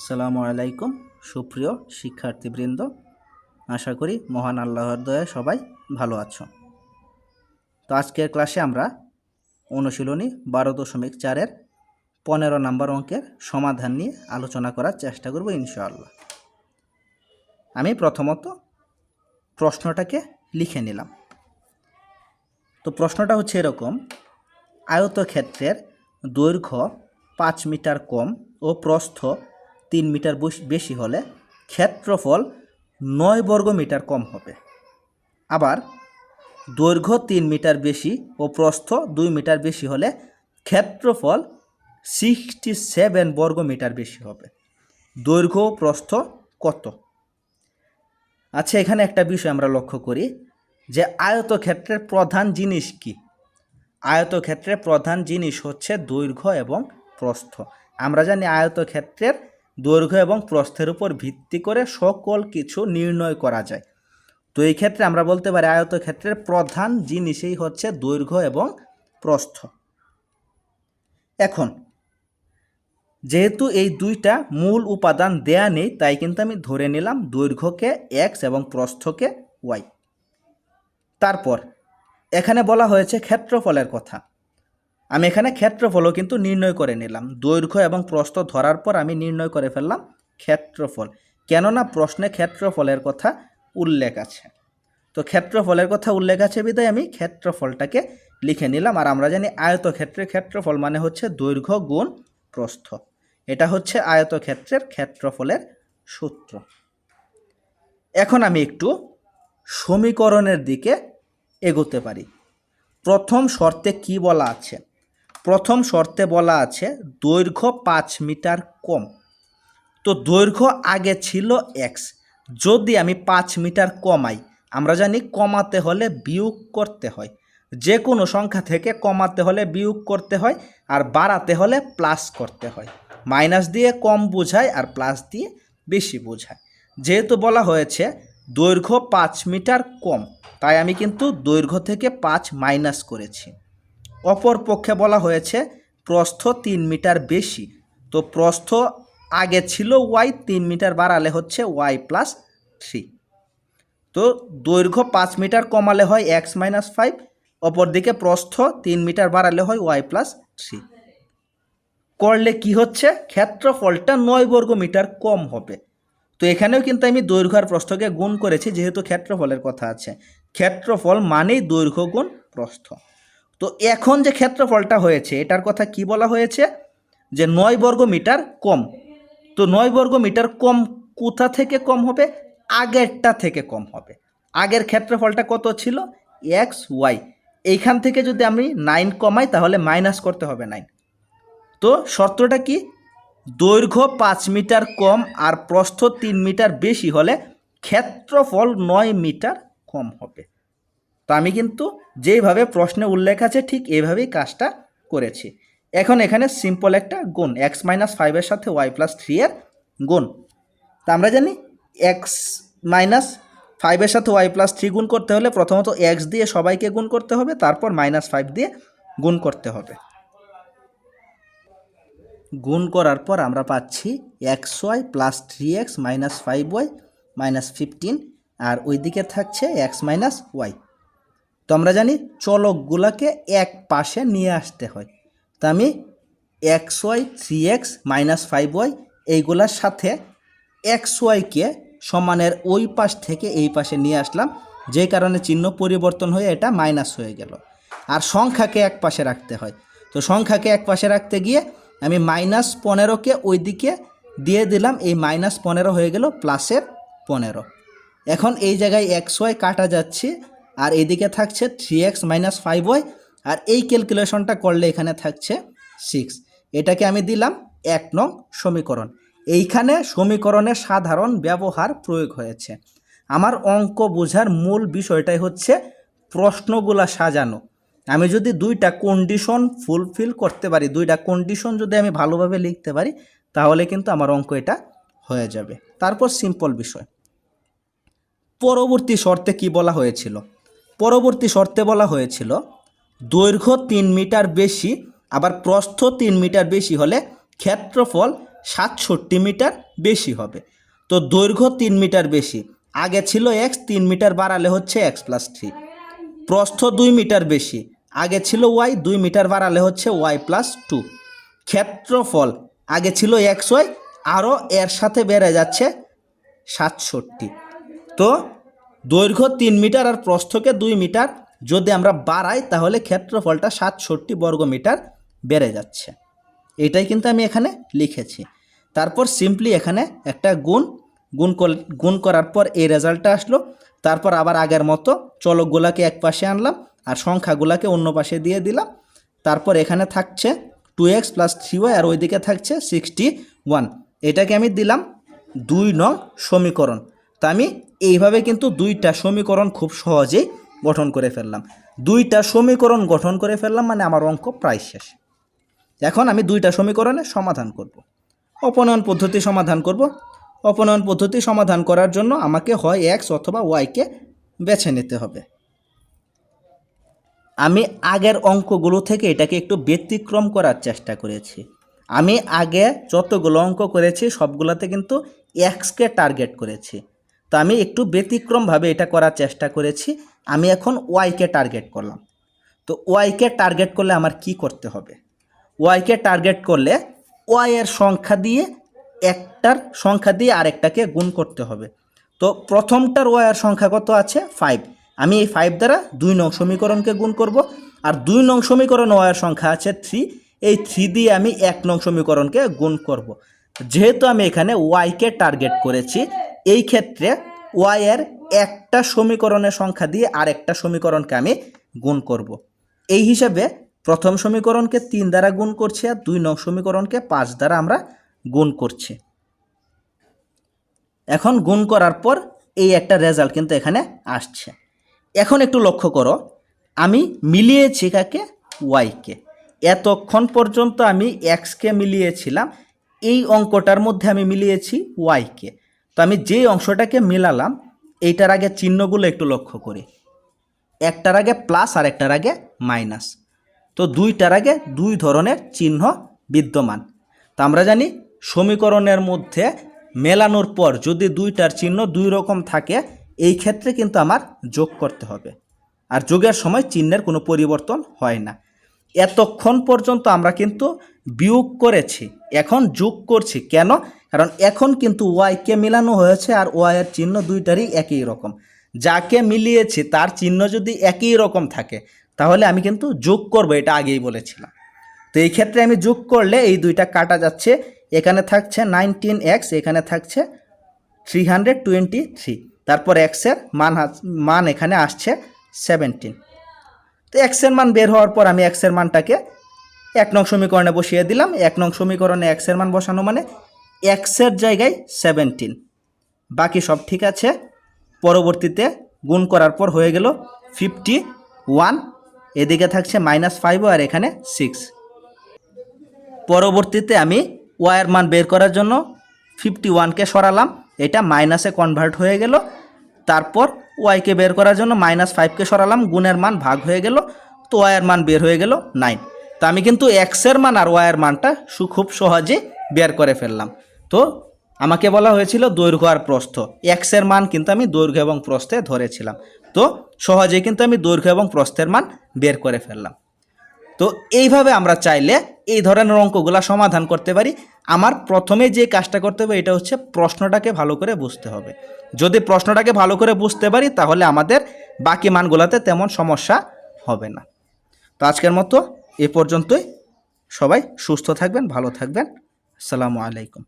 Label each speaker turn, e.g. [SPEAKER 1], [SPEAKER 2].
[SPEAKER 1] আসসালামু আলাইকুম, সুপ্রিয় শিক্ষার্থীবৃন্দ। আশা করি মহান আল্লাহর দয়ায় সবাই ভালো আছো। তো আজকের ক্লাসে আমরা অনুশীলনী বারো দশমিক চারের পনেরো নম্বর অঙ্কের সমাধান নিয়ে আলোচনা করার চেষ্টা করব ইনশাআল্লাহ। আমি প্রথমত প্রশ্নটাকে লিখে নিলাম। তো প্রশ্নটা হচ্ছে এরকম, আয়তক্ষেত্রের দৈর্ঘ্য পাঁচ মিটার কম ও প্রস্থ তিন মিটার বেশি হলে ক্ষেত্রফল নয় বর্গ মিটার কম হবে। আবার দৈর্ঘ্য তিন মিটার বেশি ও প্রস্থ দুই মিটার বেশি হলে ক্ষেত্রফল সিক্সটি সেভেন বর্গ মিটার বেশি হবে। দৈর্ঘ্য প্রস্থ কত? আচ্ছা এখানে একটা বিষয় আমরা লক্ষ্য করি যে আয়তক্ষেত্রের প্রধান জিনিস কি? আয়তক্ষেত্রের প্রধান জিনিস হচ্ছে দৈর্ঘ্য এবং প্রস্থ। আমরা জানি আয়তক্ষেত্রের দৈর্ঘ্য এবং প্রস্থের উপর ভিত্তি করে সকল কিছু নির্ণয় করা যায়। তো এই ক্ষেত্রে আমরা বলতে পারি আয়ত আয়তক্ষেত্রের প্রধান জিনিসই হচ্ছে দৈর্ঘ্য এবং প্রস্থ। এখন, যেহেতু এই দুইটা মূল উপাদান দেয়া নেই, তাই কিন্তু আমি ধরে নিলাম দৈর্ঘ্যকে এক্স এবং প্রস্থকে ওয়াই তারপর, এখানে বলা হয়েছে ক্ষেত্রফলের কথা। আমি এখানে ক্ষেত্রফলও কিন্তু নির্ণয় করে নিলাম। দৈর্ঘ্য এবং প্রস্থ ধরার পর আমি নির্ণয় করে ফেললাম ক্ষেত্রফল। কেননা প্রশ্নে ক্ষেত্রফলের কথা উল্লেখ আছে। তো ক্ষেত্রফলের কথা উল্লেখ আছে বিধায় আমি ক্ষেত্রফলটাকে লিখে নিলাম। আর আমরা জানি আয়তক্ষেত্রের ক্ষেত্রফল মানে হচ্ছে দৈর্ঘ্য গুণ প্রস্থ। এটা হচ্ছে আয়তক্ষেত্রের ক্ষেত্রফলের সূত্র। এখন আমি একটু সমীকরণের দিকে এগোতে পারি। প্রথম শর্তে কি বলা আছে? প্রথম শর্তে বলা আছে, দৈর্ঘ্য পাঁচ মিটার কম। তো দৈর্ঘ্য আগে ছিল এক্স যদি আমি পাঁচ মিটার কমাই, আমরা জানি কমাতে হলে বিয়োগ করতে হয়। যে কোনো সংখ্যা থেকে কমাতে হলে বিয়োগ করতে হয়, আর বাড়াতে হলে প্লাস করতে হয়। মাইনাস দিয়ে কম বোঝায়, আর প্লাস দিয়ে বেশি বোঝায়। যেহেতু বলা হয়েছে, দৈর্ঘ্য পাঁচ মিটার কম, তাই আমি কিন্তু দৈর্ঘ্য থেকে পাঁচ মাইনাস করেছি। অপর পক্ষে বলা হয়েছে, প্রস্থ তিন মিটার বেশি। তো প্রস্থ আগে ছিল ওয়াই, তিন মিটার বাড়ালে হচ্ছে ওয়াই প্লাস থ্রি। তো দৈর্ঘ্য পাঁচ মিটার কমালে হয় এক্স মাইনাস ফাইভ অপরদিকে প্রস্থ তিন মিটার বাড়ালে হয় ওয়াই প্লাস থ্রি। করলে কি হচ্ছে? ক্ষেত্রফলটা নয় বর্গ মিটার কম হবে। তো এখানেও কিন্তু আমি দৈর্ঘ্য আর প্রস্থকে গুণ করেছি, যেহেতু ক্ষেত্রফলের কথা আছে। ক্ষেত্রফল মানেই দৈর্ঘ্য গুণ প্রস্থ। তো এখন যে ক্ষেত্রফলটা হয়েছে, এটার কথা কি বলা হয়েছে? যে নয় বর্গ মিটার কম। তো নয় বর্গ মিটার কম কোথা থেকে কম হবে? আগেরটা থেকে কম হবে। আগের ক্ষেত্রফলটা কত ছিল? X, y. এইখান থেকে যদি আমি নাইন কমাই, তাহলে মাইনাস করতে হবে নাইন। তো শর্তটা কি? দৈর্ঘ্য পাঁচ মিটার কম আর প্রস্থ তিন মিটার বেশি হলে ক্ষেত্রফল নয় মিটার কম হবে। তো আমি কিন্তু যেইভাবে প্রশ্নে উল্লেখ আছে ঠিক এইভাবেই কাজটা করেছি। এখন এখানে সিম্পল একটা গুণ এক্স মাইনাস ফাইভের সাথে ওয়াই প্লাস থ্রি এর গুণ। তা আমরা জানি এক্স মাইনাস ফাইভের সাথে ওয়াই প্লাস থ্রি গুণ করতে হলে প্রথমত এক্স দিয়ে সবাইকে গুণ করতে হবে, তারপর মাইনাস ফাইভ দিয়ে গুণ করতে হবে। গুণ করার পর আমরা পাচ্ছি x y plus three x minus five y minus fifteen আর ওইদিকে থাকছে এক্স মাইনাস ওয়াই তো আমরা জানি চলকগুলোকে এক পাশে নিয়ে আসতে হয়। তো আমি x y, three x, minus five y এইগুলার সাথে এক্স ওয়াইকে সমানের ওই পাশ থেকে এই পাশে নিয়ে আসলাম। যে কারণে চিহ্ন পরিবর্তন হয়ে এটা মাইনাস হয়ে গেল। আর সংখ্যাকে এক পাশে রাখতে হয়। তো সংখ্যাকে এক পাশে রাখতে গিয়ে আমি মাইনাস পনেরোকে ওই দিকে দিয়ে দিলাম। এই মাইনাস পনেরো হয়ে গেল, প্লাসের পনেরো। এখন এই জায়গায় এক্স ওয়াই কাটা যাচ্ছে। আর এদিকে থাকছে three x minus five y আর এই ক্যালকুলেশনটা করলে এখানে থাকছে সিক্স এটাকে আমি দিলাম এক নং সমীকরণ। এইখানে সমীকরণের সাধারণ ব্যবহার প্রয়োগ হয়েছে। আমার অঙ্ক বোঝার মূল বিষয়টাই হচ্ছে প্রশ্নগুলা সাজানো। আমি যদি দুইটা কন্ডিশন ফুলফিল করতে পারি, দুইটা কন্ডিশন যদি আমি ভালোভাবে লিখতে পারি, তাহলে কিন্তু আমার অঙ্ক এটা হয়ে যাবে। তারপর সিম্পল বিষয়। পরবর্তী শর্তে কি বলা হয়েছিল? পরবর্তী শর্তে বলা হয়েছিল, দৈর্ঘ্য তিন মিটার বেশি, আবার প্রস্থ তিন মিটার বেশি হলে ক্ষেত্রফল সাতষট্টি মিটার বেশি হবে। তো দৈর্ঘ্য তিন মিটার বেশি, আগে ছিল এক্স তিন মিটার বাড়ালে হচ্ছে এক্স প্লাস থ্রি প্রস্থ দুই মিটার বেশি, আগে ছিল ওয়াই দুই মিটার বাড়ালে হচ্ছে ওয়াই প্লাস টু ক্ষেত্রফল, আগে ছিল এক্স ওয়াই আরও এর সাথে বেড়ে যাচ্ছে সাতষট্টি। তো দৈর্ঘ্য তিন মিটার আর প্রস্থকে দুই মিটার। যদি আমরা বাড়াই, তাহলে ক্ষেত্রফলটা সাতষট্টি বর্গ মিটার বেড়ে যাচ্ছে। এটাই কিন্তু আমি এখানে লিখেছি। তারপর সিম্পলি এখানে একটা গুণ গুণ গুণ করার পর এই রেজাল্টটা আসলো। তারপর আবার আগের মতো চলকগুলাকে এক পাশে আনলাম আর সংখ্যাগুলাকে অন্য পাশে দিয়ে দিলাম। তারপর এখানে থাকছে two x plus three y আর ওইদিকে থাকছে সিক্সটি ওয়ান এটাকে আমি দিলাম দুই নং সমীকরণ। তা আমি এইভাবে কিন্তু দুইটা সমীকরণ খুব সহজেই গঠন করে ফেললাম। দুইটা সমীকরণ গঠন করে ফেললাম মানে আমার অঙ্ক প্রায় শেষ। এখন আমি দুইটা সমীকরণের সমাধান করব। অপনয়ন পদ্ধতি সমাধান করব। অপনয়ন পদ্ধতি সমাধান করার জন্য আমাকে হয় এক্স অথবা ওয়াইকে বেছে নিতে হবে। আমি আগের অঙ্কগুলো থেকে এটাকে একটু ব্যতিক্রম করার চেষ্টা করেছি। আমি আগে যতগুলো অঙ্ক করেছি, সবগুলোতে কিন্তু এক্সকে টার্গেট করেছি। তো আমি একটু ব্যতিক্রমভাবে এটা করার চেষ্টা করেছি। আমি এখন ওয়াইকে টার্গেট করলাম। তো ওয়াইকে টার্গেট করলে আমার কি করতে হবে? ওয়াইকে টার্গেট করলে ওয়াই এর সংখ্যা দিয়ে একটার সংখ্যা দিয়ে আরেকটাকে গুণ করতে হবে। তো প্রথমটার ওয়াই এর সংখ্যা কত আছে? ফাইভ আমি এই ফাইভ দ্বারা দুই নং সমীকরণকে গুণ করব। আর দুই নং সমীকরণ ওয়াই এর সংখ্যা আছে থ্রি এই থ্রি দিয়ে আমি এক নং সমীকরণকে গুণ করব। যেহেতু আমি এখানে ওয়াইকে টার্গেট করেছি এই ক্ষেত্রে ওয়াই এর একটা সমীকরণের সংখ্যা দিয়ে আরেকটা সমীকরণকে আমি গুণ করব। এই হিসাবে প্রথম সমীকরণকে তিন দ্বারা গুণ করছি আর দুই নং সমীকরণকে পাঁচ দ্বারা আমরা গুণ করছি। এখন গুণ করার পর এই একটা রেজাল্ট কিন্তু এখানে আসছে। এখন একটু লক্ষ্য করো, আমি মিলিয়েছি কাকে? ওয়াইকে এতক্ষণ পর্যন্ত আমি এক্সকে মিলিয়েছিলাম, এই অঙ্কটার মধ্যে আমি মিলিয়েছি ওয়াইকে তো আমি যেই অংশটাকে মিলালাম, এইটার আগে চিহ্নগুলো একটু লক্ষ্য করি। একটার আগে প্লাস আর একটার আগে মাইনাস। তো দুইটার আগে দুই ধরনের চিহ্ন বিদ্যমান। তা আমরা জানি সমীকরণের মধ্যে মেলানোর পর যদি দুইটার চিহ্ন দুই রকম থাকে, এই ক্ষেত্রে কিন্তু আমার যোগ করতে হবে। আর যোগের সময় চিহ্নের কোনো পরিবর্তন হয় না। এতক্ষণ পর্যন্ত আমরা কিন্তু বিয়োগ করেছি। এখন যোগ করছি। কেন? কারণ এখন কিন্তু ওয়াইকে মিলানো হয়েছে আর ওয়াইয়ের চিহ্ন দুইটারই একই রকম। যাকে মিলিয়েছি তার চিহ্ন যদি একই রকম থাকে, তাহলে আমি কিন্তু যোগ করব, এটা আগেই বলেছিলাম। তো এই ক্ষেত্রে আমি যোগ করলে এই দুইটা কাটা যাচ্ছে। এখানে থাকছে নাইনটিন এক্স এখানে থাকছে থ্রি হান্ড্রেড টোয়েন্টি থ্রি তারপর এক্সের মান মান এখানে আসছে সেভেন্টিন তো এক্সের মান বের হওয়ার পর আমি এক্সের মানটাকে এক নং সমীকরণে বসিয়ে দিলাম। এক নং সমীকরণে এক্সের মান বসানো মানে এক্সের জায়গায় সেভেন্টিন বাকি সব ঠিক আছে। পরবর্তীতে গুণ করার পর হয়ে গেল ফিফটি ওয়ান এদিকে থাকছে মাইনাস ফাইভ আর এখানে সিক্স পরবর্তীতে আমি ওয়াইয়ের মান বের করার জন্য ফিফটি ওয়ানকে সরালাম। এটা মাইনাসে কনভার্ট হয়ে গেল। তারপর ওয়াইকে বের করার জন্য মাইনাস ফাইভকে সরালাম। গুণের মান ভাগ হয়ে গেল। তো ওয়াইয়ের মান বের হয়ে গেল নাইন তো আমি কিন্তু এক্সের মান আর ওয়াইয়ের মানটা খুব সহজে বের করে ফেললাম। তো আমাকে বলা হয়েছিল দৈর্ঘ্য আর প্রস্থ। এক্সের মান কিন্তু আমি দৈর্ঘ্য এবং প্রস্থে ধরেছিলাম। তো সহজেই কিন্তু আমি দৈর্ঘ্য এবং প্রস্থের মান বের করে ফেললাম। তো এইভাবে আমরা চাইলে এই ধরনের অঙ্কগুলা সমাধান করতে পারি। আমার প্রথমে যে কাজটা করতে হবে এটা হচ্ছে প্রশ্নটাকে ভালো করে বুঝতে হবে। যদি প্রশ্নটাকে ভালো করে বুঝতে পারি তাহলে আমাদের বাকি মানগুলোতে তেমন সমস্যা হবে না। তো আজকের মতো এ পর্যন্তই। সবাই সুস্থ থাকবেন, ভালো থাকবেন। আসসালামু আলাইকুম।